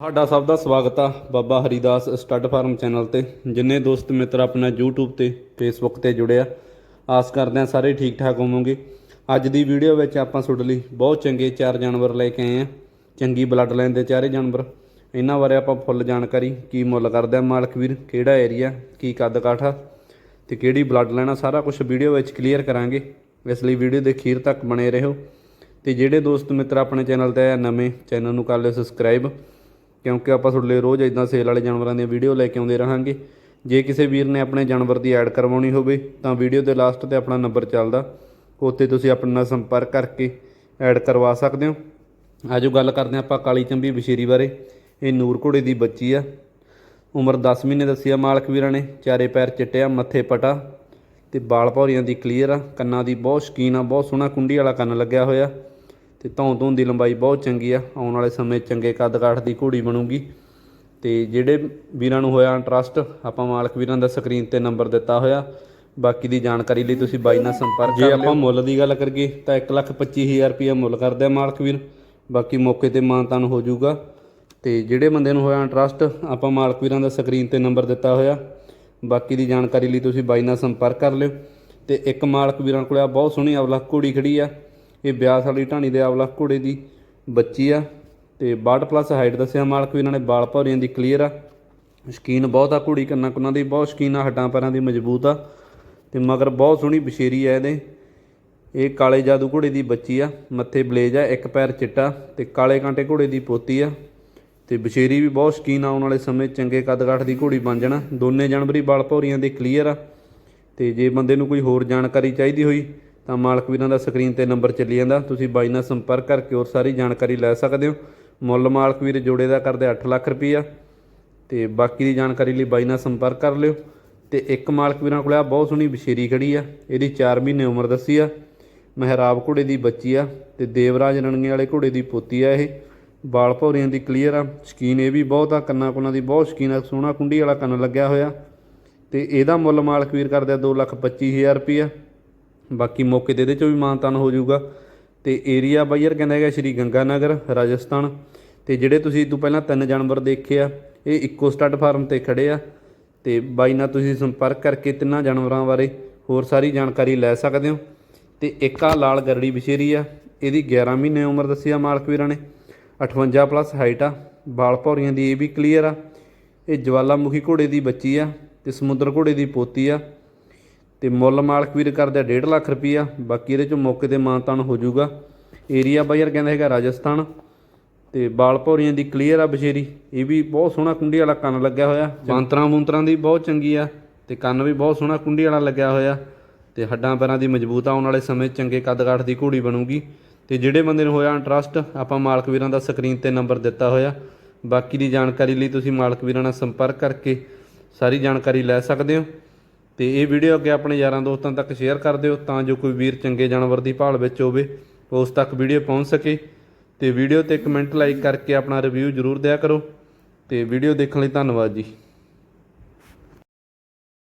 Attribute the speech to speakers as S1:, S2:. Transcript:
S1: ਤੁਹਾਡਾ ਸਭ ਦਾ ਸਵਾਗਤ ਆ Baba Haridas stud farm channel ਤੇ, ਜਿੰਨੇ ਦੋਸਤ ਮਿੱਤਰ ਆਪਣਾ YouTube ਤੇ, Facebook ਤੇ ਜੁੜਿਆ ਆਸ ਕਰਦੇ ਆ ਸਾਰੇ ਠੀਕ ਠਾਕ ਹੋਵੋਗੇ। ਅੱਜ ਦੀ ਵੀਡੀਓ ਵਿੱਚ ਆਪਾਂ ਤੁਹਾਡੇ ਲਈ ਬਹੁਤ ਚੰਗੇ ਚਾਰ ਜਾਨਵਰ ਲੈ ਕੇ ਆਏ ਆ। ਚੰਗੀ ਬਲੱਡ ਲਾਈਨ ਦੇ ਚਾਰੇ ਜਾਨਵਰ। ਇਹਨਾਂ ਬਾਰੇ ਆਪਾਂ ਫੁੱਲ ਜਾਣਕਾਰੀ, ਕੀ ਮੁੱਲ ਕਰਦੇ ਆ ਮਾਲਕ ਵੀਰ, ਕਿਹੜਾ ਏਰੀਆ ਕੀ ਕੱਦ ਕਾਠਾ ਤੇ ਕਿਹੜੀ ਬਲੱਡ ਲੈਣਾ ਸਾਰਾ ਕੁਝ ਵੀਡੀਓ ਵਿੱਚ ਕਲੀਅਰ ਕਰਾਂਗੇ। ਇਸ ਲਈ ਵੀਡੀਓ ਦੇ ਅਖੀਰ ਤੱਕ ਬਣੇ ਰਹੋ। ਤੇ ਜਿਹੜੇ ਦੋਸਤ ਮਿੱਤਰ ਆਪਣੇ ਚੈਨਲ ਤੇ ਆ, ਨਵੇਂ, ਚੈਨਲ ਨੂੰ ਕਰ ਲਿਓ ਸਬਸਕ੍ਰਾਈਬ ਕਿਉਂਕਿ ਆਪਾਂ ਤੁਹਾਡੇ ਲਈ ਰੋਜ਼ ਇਦਾਂ ਸੇਲ ਵਾਲੇ ਜਾਨਵਰਾਂ ਦੀਆਂ ਵੀਡੀਓ ਲੈ ਕੇ ਆਉਂਦੇ ਰਹਾਂਗੇ। ਜੇ ਕਿਸੇ ਵੀਰ ਨੇ ਆਪਣੇ ਜਾਨਵਰ ਦੀ ਐਡ ਕਰਵਾਉਣੀ ਹੋਵੇ, ਤਾਂ ਵੀਡੀਓ ਦੇ ਲਾਸਟ ਤੇ ਆਪਣਾ ਨੰਬਰ ਚੱਲਦਾ। ਉੱਥੇ ਤੁਸੀਂ ਆਪਣੇ ਨਾਲ ਸੰਪਰਕ ਕਰਕੇ ਐਡ ਕਰਵਾ ਸਕਦੇ ਹੋ। ਆਜੋ ਗੱਲ ਕਰਦੇ ਹਾਂ ਆਪਾਂ ਕਾਲੀ ਚੰਬੀ ਬਸ਼ੀਰੀ ਬਾਰੇ। ਇਹ ਨੂਰ ਘੋੜੇ ਦੀ ਬੱਚੀ ਆ। ਉਮਰ 10 ਮਹੀਨੇ ਦੱਸੀ ਆ ਮਾਲਕ ਵੀਰਾਂ ਨੇ। ਚਾਰੇ ਪੈਰ ਚਿੱਟੇ ਆ ਮੱਥੇ ਪਟਾ ਤੇ ਬਾਲ ਭੌਰੀਆਂ ਦੀ ਕਲੀਅਰ ਆ। ਕੰਨਾਂ ਦੀ ਬਹੁਤ ਸ਼ਕੀਨ ਆ, ਬਹੁਤ ਸੋਹਣਾ ਕੁੰਡੀ ਵਾਲਾ ਕੰਨ ਲੱਗਿਆ ਹੋਇਆ। ਤੇ ਧੌਂ ਧੌਂ ਦੀ ਲੰਬਾਈ ਬਹੁਤ ਚੰਗੀ ਆ ਆਉਣ ਵਾਲੇ ਸਮੇਂ ਚੰਗੇ ਕੱਦ ਕਾਠ ਦੀ ਘੋੜੀ ਬਣੂਗੀ। ਤੇ ਜਿਹੜੇ ਵੀਰਾਂ ਨੂੰ ਹੋਇਆ ਇੰਟਰਸਟ ਆਪਾਂ ਮਾਲਕ ਵੀਰਾਂ ਦਾ ਸਕਰੀਨ ਤੇ ਨੰਬਰ ਦਿੱਤਾ ਹੋਇਆ। ਬਾਕੀ ਦੀ ਜਾਣਕਾਰੀ ਲਈ ਤੁਸੀਂ ਬਾਈ ਨਾਲ ਸੰਪਰਕ ਜੇ ਆਪਾਂ ਮੁੱਲ ਦੀ ਗੱਲ ਕਰੀਏ ਤਾਂ 125000 ਰੁਪਏ ਮੁੱਲ ਕਰਦੇ ਆ ਮਾਲਕ ਵੀਰ। ਬਾਕੀ ਮੌਕੇ ਤੇ ਮਾਨਤਾਨ ਹੋ ਜਾਊਗਾ। ਤੇ ਜਿਹੜੇ ਬੰਦੇ ਨੂੰ ਹੋਇਆ ਇੰਟਰਸਟ ਆਪਾਂ ਮਾਲਕ ਵੀਰਾਂ ਦਾ ਸਕਰੀਨ ਤੇ ਨੰਬਰ ਦਿੱਤਾ ਹੋਇਆ। ਬਾਕੀ ਦੀ ਜਾਣਕਾਰੀ ਲਈ ਤੁਸੀਂ ਬਾਈ ਨਾਲ ਸੰਪਰਕ ਕਰ ਲਿਓ। ਤੇ ਇੱਕ ਮਾਲਕ ਵੀਰਾਂ ਕੋਲ ਆ ਬਹੁਤ ਸੋਹਣੀ ਅਵਲਾ ਘੋੜੀ ਖੜੀ ਆ। ਇਹ ਬਿਆਸ ਵਾਲੀ ਢਾਣੀ ਦੇ ਆਵਲਾ ਘੋੜੇ ਦੀ ਬੱਚੀ ਆ ਤੇ 62 ਪਲੱਸ ਹਾਈਟ ਦੱਸਿਆ ਮਾਲਕ ਵੀ ਇਹਨਾਂ ਨੇ ਬਾਲ ਭੌਰੀਆਂ ਦੀ ਕਲੀਅਰ ਆ। ਸ਼ਕੀਨ ਬਹੁਤ ਆ ਘੋੜੀ ਕੰਨਾਂ ਕੁੰਨਾਂ ਦੀ, ਬਹੁਤ ਸ਼ਕੀਨ ਆ, ਹੱਡਾਂ ਪੈਰਾਂ ਦੀ ਮਜ਼ਬੂਤ ਆ ਤੇ ਮਗਰ ਬਹੁਤ ਸੋਹਣੀ ਬਸ਼ੇਰੀ ਆ ਇਹਦੇ। ਇਹ ਕਾਲੇ ਜਾਦੂ ਘੋੜੇ ਦੀ ਬੱਚੀ ਆ, ਮੱਥੇ ਬਲੇਜ ਆ, ਇੱਕ ਪੈਰ ਚਿੱਟਾ ਤੇ ਕਾਲੇ ਕਾਂਟੇ ਘੋੜੇ ਦੀ ਪੋਤੀ ਆ। ਤੇ ਬਸ਼ੇਰੀ ਵੀ ਬਹੁਤ ਸ਼ਕੀਨ ਆਉਣ ਵਾਲੇ ਸਮੇਂ ਚੰਗੇ ਕੱਦ ਕਾਠ ਦੀ ਘੋੜੀ ਬਣ ਜਾਣਾ। ਦੋਨੇ ਜਾਨਵਰੀ ਬਾਲ ਭੌਰੀਆਂ ਦੇ ਕਲੀਅਰ ਆ ਤੇ ਜੇ ਬੰਦੇ ਨੂੰ ਕੋਈ ਹੋਰ ਜਾਣਕਾਰੀ ਚਾਹੀਦੀ ਹੋਈ ਤਾਂ ਮਾਲਕ ਵੀਰਾਂ ਦਾ ਸਕਰੀਨ ਤੇ ਨੰਬਰ ਚੱਲੀ ਜਾਂਦਾ। ਤੁਸੀਂ ਬਾਈ ਨਾਲ ਸੰਪਰਕ ਕਰਕੇ ਹੋਰ ਸਾਰੀ ਜਾਣਕਾਰੀ ਲੈ ਸਕਦੇ ਹੋ। ਮੁੱਲ ਮਾਲਕ ਵੀਰ ਜੋੜੇ ਦਾ ਕਰਦੇ 8 ਲੱਖ ਰੁਪਈਆ। ਤੇ ਬਾਕੀ ਦੀ ਜਾਣਕਾਰੀ ਲਈ ਬਾਈ ਨਾਲ ਸੰਪਰਕ ਕਰ ਲਿਓ। ਤੇ ਇੱਕ ਮਾਲਕ ਵੀਰਾਂ ਕੋਲ ਆ ਬਹੁਤ ਸੋਹਣੀ ਬਸ਼ੇਰੀ ਖੜੀ ਆ। ਇਹਦੀ 4 ਮਹੀਨੇ ਉਮਰ ਦੱਸੀ ਆ। ਮਹਿਰਾਬ ਘੋੜੇ ਦੀ ਬੱਚੀ ਆ ਤੇ ਦੇਵਰਾਜ ਰਣਗੇ ਵਾਲੇ ਘੋੜੇ ਦੀ ਪੋਤੀ ਆ ਇਹ। ਬਾਲ ਭੌਰੀਆਂ ਦੀ ਕਲੀਅਰ ਆ। ਸ਼ਕੀਨ ਇਹ ਵੀ ਬਹੁਤ ਆ। ਕੰਨਾਂ ਕੋਲਾਂ ਦੀ ਬਹੁਤ ਸ਼ਕੀਨ ਆ। ਸੋਹਣਾ ਕੁੰਡੀ ਵਾਲਾ ਕੰਨ ਲੱਗਿਆ ਹੋਇਆ। ਤੇ ਇਹਦਾ ਮੁੱਲ ਮਾਲਕ ਵੀਰ ਕਰਦੇ ਆ 225000 ਰੁਪਈਆ। ਬਾਕੀ ਮੌਕੇ ਤੇ ਇਹਦੇ ਚੋਂ ਵੀ ਮਾਨਤਾਨ ਹੋ ਜਾਊਗਾ। ਤੇ ਏਰੀਆ ਬਾਈਅਰ ਕਹਿੰਦਾ ਹੈਗਾ ਸ਼੍ਰੀ ਗੰਗਾ ਨਗਰ ਰਾਜਸਥਾਨ। ਤੇ ਜਿਹੜੇ ਤੁਸੀਂ ਤੋਂ ਪਹਿਲਾਂ ਤਿੰਨ ਜਾਨਵਰ ਦੇਖੇ ਆ, ਇਹ ਇੱਕੋ ਸਟੱਡ ਫਾਰਮ ਤੇ ਖੜੇ ਆ। ਤੇ ਬਾਈ ਨਾਲ ਤੁਸੀਂ ਸੰਪਰਕ ਕਰਕੇ ਤਿੰਨਾਂ ਜਾਨਵਰਾਂ ਬਾਰੇ ਹੋਰ ਸਾਰੀ ਜਾਣਕਾਰੀ ਲੈ ਸਕਦੇ ਹੋ। ਤੇ ਇੱਕ ਆ ਲਾਲ ਗਰੜੀ ਬਸ਼ੇਰੀ ਆ, ਇਹਦੀ 11 ਮਹੀਨੇ ਉਮਰ ਦੱਸੀ ਆ ਮਾਲਕ ਵੀਰਾਂ ਨੇ। 58 ਪਲੱਸ ਹਾਈਟ ਆ, ਬਾਲ ਭੌਰੀਆਂ ਦੀ ਇਹ ਵੀ ਕਲੀਅਰ ਆ। ਇਹ ਜਵਾਲਾਮੁਖੀ ਘੋੜੇ ਦੀ ਬੱਚੀ ਆ ਤੇ ਸਮੁੰਦਰ ਘੋੜੇ ਦੀ ਪੋਤੀ ਆ। ਤੇ ਮੁੱਲ ਮਾਲਕ ਵੀਰ ਕਰਦਾ 1.5 ਲੱਖ ਰੁਪਈਆ, ਬਾਕੀ ਇਹਦੇ ਚੋਂ ਮੌਕੇ ਤੇ ਮਾਨਤਾਨ ਹੋ ਜਾਊਗਾ। ਏਰੀਆ ਬਾਈਰ ਕਹਿੰਦਾ ਹੈਗਾ ਰਾਜਸਥਾਨ ਤੇ ਬਾਲ ਭੌਰੀਆਂ ਦੀ ਕਲੀਅਰ ਆ ਬਸ਼ੇਰੀ। ਇਹ ਵੀ ਬਹੁਤ ਸੋਹਣਾ ਕੁੰਡੀ ਵਾਲਾ ਕੰਨ ਲੱਗਿਆ ਹੋਇਆ। ਮੰਤਰਾਂ ਮੁੰਤਰਾਂ ਦੀ ਬਹੁਤ ਚੰਗੀ ਆ ਤੇ ਕੰਨ ਵੀ ਬਹੁਤ ਸੋਹਣਾ ਕੁੰਡੀ ਵਾਲਾ ਲੱਗਿਆ ਹੋਇਆ ਤੇ ਹੱਡਾਂ ਪੈਰਾਂ ਦੀ ਮਜ਼ਬੂਤ ਆਉਣ ਵਾਲੇ ਸਮੇਂ ਚੰਗੇ ਕੱਦਕਾਠ ਦੀ ਘੋੜੀ ਬਣੂਗੀ। ਤੇ ਜਿਹੜੇ ਬੰਦੇ ਨੂੰ ਹੋਇਆ ਇੰਟਰਸਟ ਆਪਾਂ ਮਾਲਕ ਵੀਰਾਂ ਦਾ ਸਕਰੀਨ ਤੇ ਨੰਬਰ ਦਿੱਤਾ ਹੋਇਆ। ਬਾਕੀ ਦੀ ਜਾਣਕਾਰੀ ਲਈ ਤੁਸੀਂ ਮਾਲਕ ਵੀਰਾਂ ਨਾਲ ਸੰਪਰਕ ਕਰਕੇ ਸਾਰੀ ਜਾਣਕਾਰੀ ਲੈ ਸਕਦੇ ਹੋ। ਤੇ ਇਹ ਵੀਡੀਓ ਅੱਗੇ ਆਪਣੇ ਯਾਰਾਂ ਦੋਸਤਾਂ ਤੱਕ ਸ਼ੇਅਰ ਕਰ ਦਿਓ ਤਾਂ ਜੋ ਕੋਈ ਵੀਰ ਚੰਗੇ ਜਾਨਵਰ ਦੀ ਭਾਲ ਵਿੱਚ ਹੋਵੇ, ਉਸ ਤੱਕ ਵੀਡੀਓ ਪਹੁੰਚ ਸਕੇ। ਤੇ ਵੀਡੀਓ ਤੇ ਕਮੈਂਟ ਲਾਈਕ ਕਰਕੇ ਆਪਣਾ ਰਿਵਿਊ ਜ਼ਰੂਰ ਦਿਆ ਕਰੋ। ਤੇ ਵੀਡੀਓ ਦੇਖਣ ਲਈ ਧੰਨਵਾਦ ਜੀ।